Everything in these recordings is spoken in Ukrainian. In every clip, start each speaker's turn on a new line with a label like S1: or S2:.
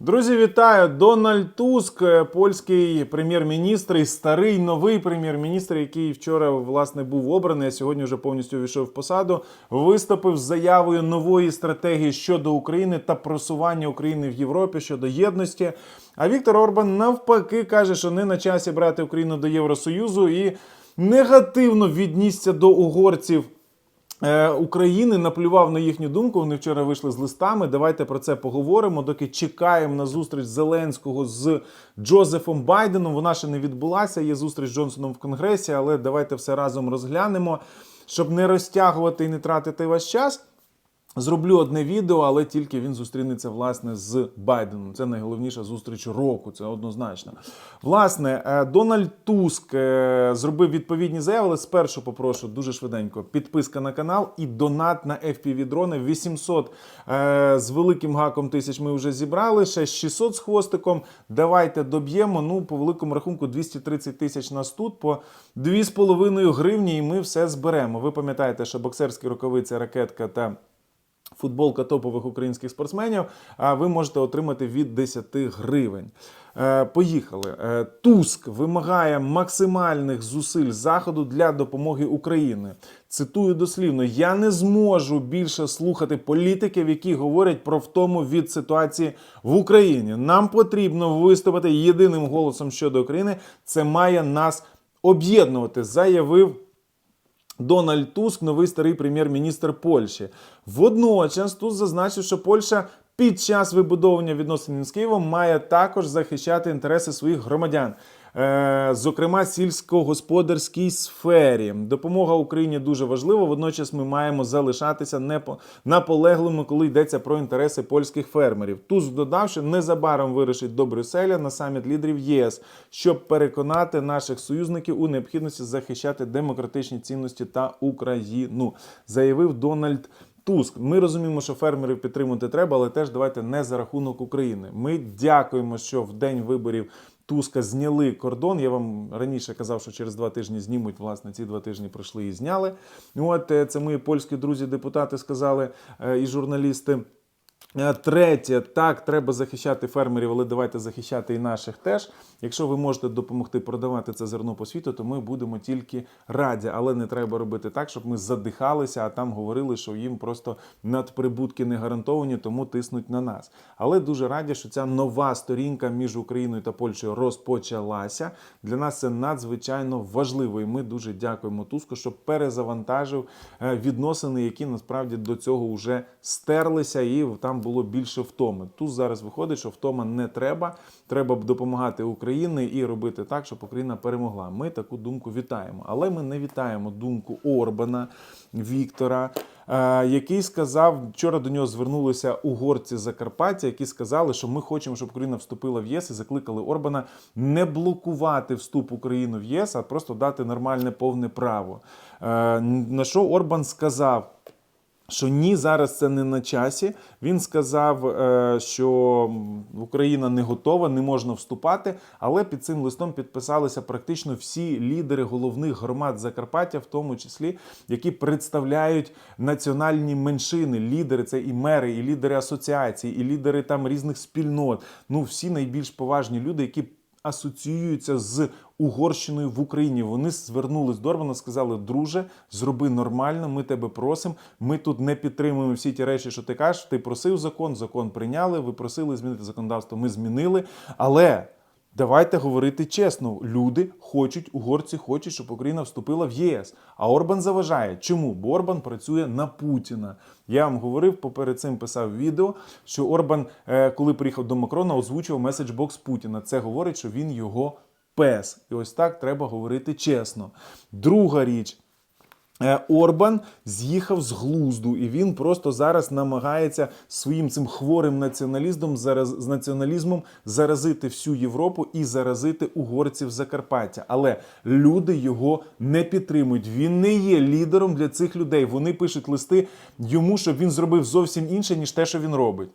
S1: Друзі, вітаю! Дональд Туск, е, польський прем'єр-міністр, і старий новий прем'єр-міністр, який вчора власне був обраний, а сьогодні вже повністю увійшов в посаду, виступив з заявою нової стратегії щодо України та просування України в Європі щодо єдності. А Віктор Орбан навпаки каже, що не на часі брати Україну до Євросоюзу і негативно віднісся до угорців. Е, України наплював на їхню думку. Вони вчора вийшли з листами. Давайте про це поговоримо. Доки чекаємо на зустріч Зеленського з Джозефом Байденом. Вона ще не відбулася. Є зустріч з Джонсоном в Конгресі, але давайте все разом розглянемо, щоб не розтягувати і не тратити ваш час. Зроблю одне відео, але тільки він зустрінеться власне з Байденом. Це найголовніша зустріч року. Це однозначно. Власне, е, Дональд Туск е, зробив відповідні заяви, але спершу попрошу дуже швиденько. Підписка на канал і донат на FPV дрони 800 е, з великим гаком тисяч. Ми вже зібрали. Ще 600 з хвостиком. Давайте доб'ємо. Ну, по великому рахунку, 230 тисяч нас тут по 2,5 гривні, і ми все зберемо. Ви пам'ятаєте, що боксерські рукавиці, ракетка та футболка топових українських спортсменів, а ви можете отримати від 10 гривень. Е, Поїхали. Е, Туск вимагає максимальних зусиль заходу для допомоги Україні. Цитую дослівно: я не зможу більше слухати політиків, які говорять про втому від ситуації в Україні. Нам потрібно виступити єдиним голосом щодо України. Це має нас об'єднувати, заявив. Дональд Туск, новий старий прем'єр-міністр Польщі. Водночас тут зазначив, що Польща під час вибудовування відносин з Києвом має також захищати інтереси своїх громадян. Е, Зокрема, сільськогосподарській сфері допомога Україні дуже важлива. Водночас ми маємо залишатися наполеглими, коли йдеться про інтереси польських фермерів. Туск додав, що незабаром вирішить до Брюсселя на саміт лідерів ЄС, щоб переконати наших союзників у необхідності захищати демократичні цінності та Україну, заявив Дональд. Туск, ми розуміємо, що фермерів підтримувати треба, але теж давайте не за рахунок України. Ми дякуємо, що в день виборів Туска зняли кордон. Я вам раніше казав, що через два тижні знімуть. Власне, ці два тижні пройшли і зняли. От е, це мої польські друзі-депутати сказали е, і журналісти. Е, Третє, так, треба захищати фермерів, але давайте захищати і наших теж. Якщо ви можете допомогти продавати це зерно по світу, то ми будемо тільки раді. Але не треба робити так, щоб ми задихалися, а там говорили, що їм просто надприбутки не гарантовані, тому тиснуть на нас. Але дуже раді, що ця нова сторінка між Україною та Польщею розпочалася. Для нас це надзвичайно важливо. І ми дуже дякуємо Туску, що перезавантажив е, відносини, які насправді до цього вже стерлися, і там було більше втоми. Тут зараз виходить, що втома не треба. Треба б допомагати Україні і робити так, щоб Україна перемогла. Ми таку думку вітаємо. Але ми не вітаємо думку Орбана Віктора. е, Який сказав, вчора до нього звернулися угорці Закарпаття, які сказали, що ми хочемо, щоб Україна вступила в ЄС і закликали Орбана не блокувати вступ України в єС, а просто дати нормальне повне право. Е, На що Орбан сказав? Що ні, зараз це не на часі. Він сказав, е, що Україна не готова, не можна вступати. Але під цим листом підписалися практично всі лідери головних громад Закарпаття, в тому числі, які представляють національні меншини. Лідери це і мери, і лідери асоціацій, і лідери там різних спільнот. Ну всі найбільш поважні люди, які асоціюються з Угорщиною в Україні. Вони звернулись до Орбана, сказали: друже, зроби нормально, ми тебе просимо. Ми тут не підтримуємо всі ті речі, що ти кажеш. Ти просив закон, закон прийняли. Ви просили змінити законодавство. Ми змінили. Але давайте говорити чесно: люди хочуть, угорці хочуть, щоб Україна вступила в єС. А Орбан заважає. Чому? Бо Орбан працює на Путіна. Я вам говорив, поперед цим писав відео, що Орбан, е, коли приїхав до Макрона, озвучив меседжбокс Путіна. Це говорить, що він його пес. І ось так треба говорити чесно. Друга річ. Е, Орбан з'їхав з глузду, і він просто зараз намагається своїм цим хворим націоналізмом зараз з націоналізмом заразити всю Європу і заразити угорців Закарпаття. Але люди його не підтримують. Він не є лідером для цих людей. Вони пишуть листи йому, щоб він зробив зовсім інше ніж те, що він робить.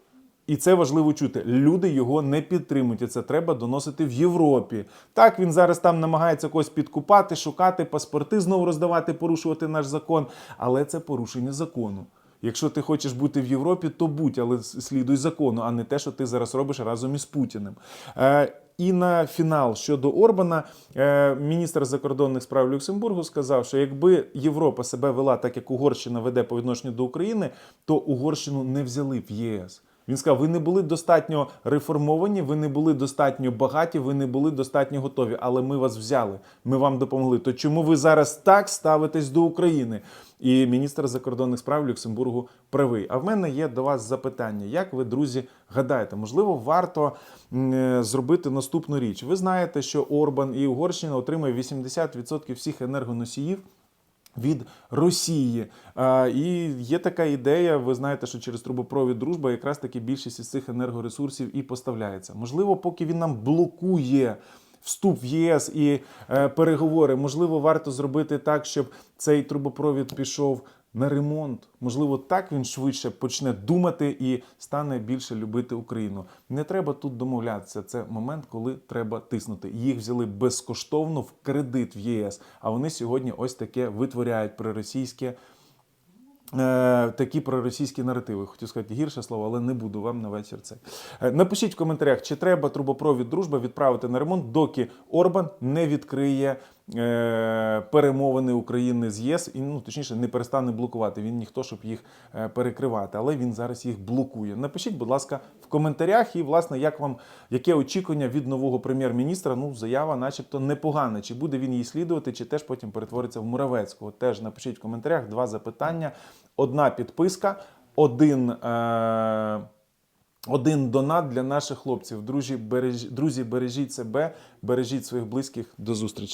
S1: І це важливо чути. Люди його не підтримують. І це треба доносити в Європі. Так він зараз там намагається когось підкупати, шукати паспорти, знову роздавати, порушувати наш закон. Але це порушення закону. Якщо ти хочеш бути в Європі, то будь, але слідуй закону, а не те, що ти зараз робиш разом із Путіним. Е, і на фінал щодо Орбана, е, міністр закордонних справ Люксембургу сказав, що якби Європа себе вела так, як Угорщина веде по відношенню до України, то Угорщину не взяли в ЄС. Він сказав: ви не були достатньо реформовані, ви не були достатньо багаті, ви не були достатньо готові, але ми вас взяли, ми вам допомогли. То чому ви зараз так ставитесь до України? І міністр закордонних справ Люксембургу правий. А в мене є до вас запитання: як ви, друзі, гадаєте, можливо, варто е, зробити наступну річ? Ви знаєте, що Орбан і Угорщина отримує 80% всіх енергоносіїв від Росії. І є така ідея. Ви знаєте, що через трубопровід дружба якраз таки більшість із цих енергоресурсів і поставляється. Можливо, поки він нам блокує. Вступ в ЄС і е, переговори, можливо, варто зробити так, щоб цей трубопровід пішов на ремонт. Можливо, так він швидше почне думати і стане більше любити Україну. Не треба тут домовлятися. Це момент, коли треба тиснути. Їх взяли безкоштовно в кредит в ЄС. А вони сьогодні ось таке витворяють проросійське. Е, такі проросійські наративи. Хотів сказати гірше слово, але не буду вам на вечір це. Е, Напишіть в коментарях, чи треба трубопровід дружба відправити на ремонт, доки Орбан не відкриє перемовини України з ЄС і ну точніше не перестане блокувати. Він ніхто, щоб їх е, перекривати, але він зараз їх блокує. Напишіть, будь ласка, в коментарях. І власне, як вам яке очікування від нового прем'єр-міністра? Ну, заява, начебто, непогана. Чи буде він її слідувати, чи теж потім перетвориться в Муравецького? Теж напишіть в коментарях два запитання. Одна підписка, один. Е- один донат для наших хлопців. Друзі, береж... Друзі, бережіть себе, бережіть своїх близьких. До зустрічі.